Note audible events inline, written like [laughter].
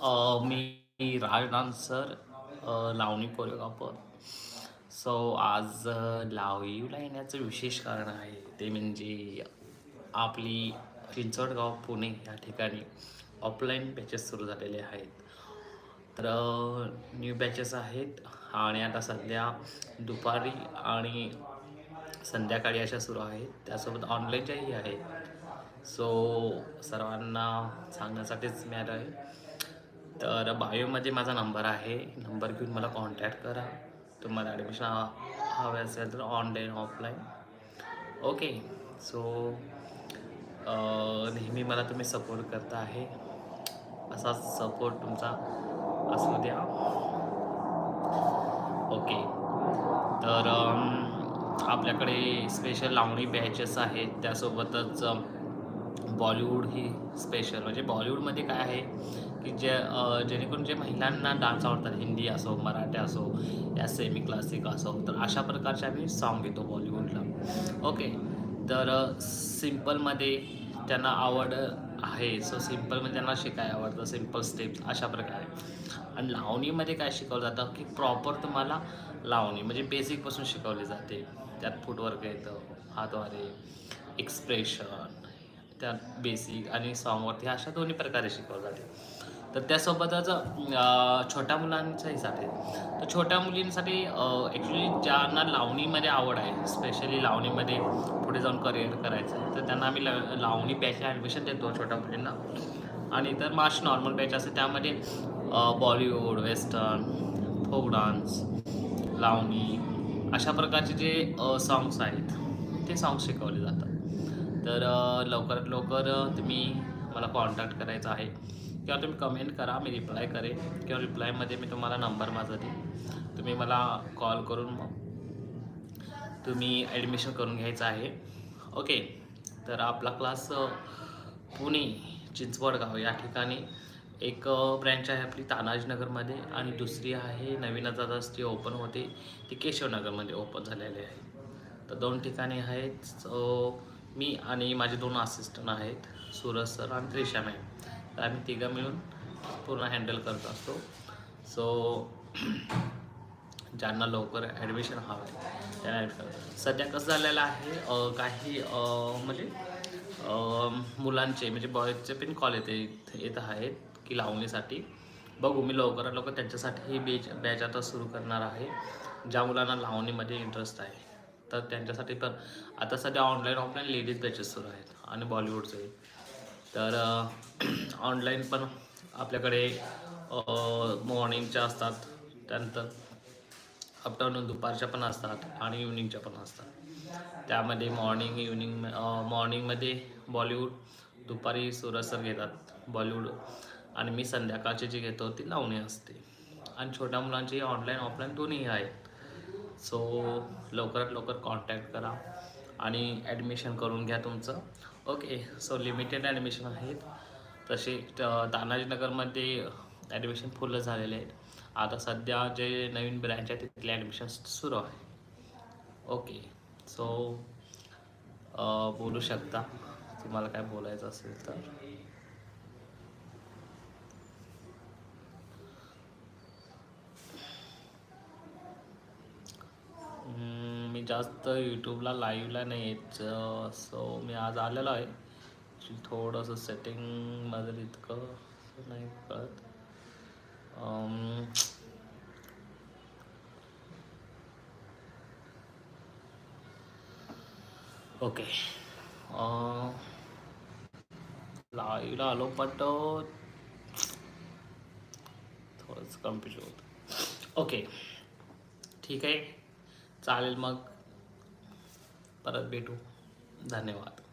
मी Raj dancer lavani choreographer so आज अ, ला येण्याचं विशेष कारण आहे ते म्हणजे आपली चिंचवडगाव पुणे या ठिकाणी ऑफलाईन बॅचेस सुरू झालेले आहेत. तर न्यू बॅचेस आहेत आणि आता सध्या दुपारी आणि संध्याकाळी अशा सुरू आहेत. त्यासोबत ऑनलाईनच्याही आहेत. सो सर्वांना सांगण्यासाठीच मी आलो आहे तर बायोमध्ये माझा नंबर आहे. नंबर घेऊन मला कॉन्टॅक्ट करा. तुम्हाला ॲडमिशन हवे असेल तर ऑनलाईन ऑफलाईन ओके सो नेहमी मला तुम्ही सपोर्ट करता आहे. असाच सपोर्ट तुमचा असू द्या. ओके तर आपल्याकडे स्पेशल लावणी बॅचेस आहेत. त्यासोबतच बॉलिवूड ही स्पेशल म्हणजे बॉलिवूडमध्ये काय आहे की जे जेणेकरून जे महिलांना डान्स आवडतात हिंदी असो मराठी असो या सेमी क्लासिक असो तर अशा प्रकारचे आम्ही सॉन्ग घेतो बॉलिवूडला. ओके तर सिम्पलमध्ये त्यांना आवड आहे. सो सिम्पलमध्ये त्यांना शिकायला आवडतं. सिंपल स्टेप्स अशा प्रकारे. आणि लावणीमध्ये काय शिकवलं जातं की प्रॉपर तुम्हाला लावणी म्हणजे बेसिकपासून शिकवली जाते. त्यात फुटवर्क येतं हातवारे एक्सप्रेशन त्यात बेसिक आणि सॉन्गवरती अशा दोन्ही प्रकारे शिकवलं जाते. तर त्यासोबतच छोट्या मुलांच्याहीसाठी तर छोट्या मुलींसाठी ॲक्च्युली ज्यांना लावणीमध्ये आवड आहे स्पेशली लावणीमध्ये पुढे जाऊन करिअर करायचं आहे तर त्यांना आम्ही लावणी बॅचला ॲडमिशन देतो छोट्या मुलींना. आणि तर मार्च नॉर्मल बॅच असते त्यामध्ये Bollywood western folk dance lavani अशा प्रकारचे जे सॉंग्स आहेत ते सॉंग्स शिकवले जातात. तर लवकरात लवकर तुम्ही मला कॉन्टॅक्ट करायचा आहे. किंवा तुम्ही कमेंट करा मी रिप्लाय करेन. किंवा रिप्लायमध्ये मी तुम्हाला नंबर माझा देईन. तुम्ही मला कॉल करून मग तुम्ही ॲडमिशन करून घ्यायचं आहे. ओके तर आपला क्लास पुणे चिंचवडगाव या ठिकाणी. एक ब्रँच आहे आपली तानाजीनगरमध्ये आणि दुसरी आहे नवीन आता ती ओपन होते. ती केशवनगरमध्ये ओपन झालेली आहे. तर दोन ठिकाणी आहेत सो मी आणि माझे दोन असिस्टंट आहेत सूरज सर आणि त्रिशा मॅम तर आम्ही तिघं मिळून पूर्ण हँडल करत असतो. सो [clears throat] ज्यांना लवकर ॲडमिशन हवं आहे त्यांना ॲड करतो सध्या कसं झालेलं आहे काही म्हणजे मुलांचे म्हणजे बॉयजचे पण कॉल येते येत आहेत की लावणीसाठी. बघू मी लवकरात लवकर त्यांच्यासाठी ही बेच बॅच आता सुरू करणार आहे ज्या मुलांना लावणीमध्ये इंटरेस्ट आहे. तर त्यांच्यासाठी पण. आता सध्या ऑनलाईन ऑफलाईन लेडीज बॅचेस सुरू आहेत आणि बॉलिवूडचे तर ऑनलाईन [clears throat] पण आपल्याकडे मॉर्निंगच्या असतात. त्यानंतर आफ्टरनून दुपारच्या पण असतात आणि इव्हनिंगच्या पण असतात. त्यामध्ये मॉर्निंग इव्हनिंग मॉर्निंगमध्ये बॉलिवूड दुपारी सुरसर घेतात. बॉलिवूड आणि मी संध्याकाळची जी घेतो ती लावणी असते. आणि छोट्या मुलांची ऑनलाईन ऑफलाईन दोन्ही आहेत. सो लवकरात लवकर कॉन्टॅक्ट करा आणि ॲडमिशन करून घ्या तुमचं. ओके सो लिमिटेड ॲडमिशन आहेत. तसे तानाजीनगरमध्ये ॲडमिशन फुल झालेले आहेत. आता सध्या जे नवीन ब्रँच आहे तिथले ॲडमिशन सुरू आहे. ओके सो बोलू शकता. तुम्हाला काय बोलायचं असेल तर. जास्त यूट्यूबला लाईव्हला नाही येत सो मी आज आलेलो आहे. थोडंसं थोडंसं सेटिंगमध्ये इतकं नाही कळत. ओके. लाईव्हला आलो पण थोडंसं थोडंच कन्फ्युजन होतं. ओके. ठीक आहे. चालेल मग. परत भेटू. धन्यवाद.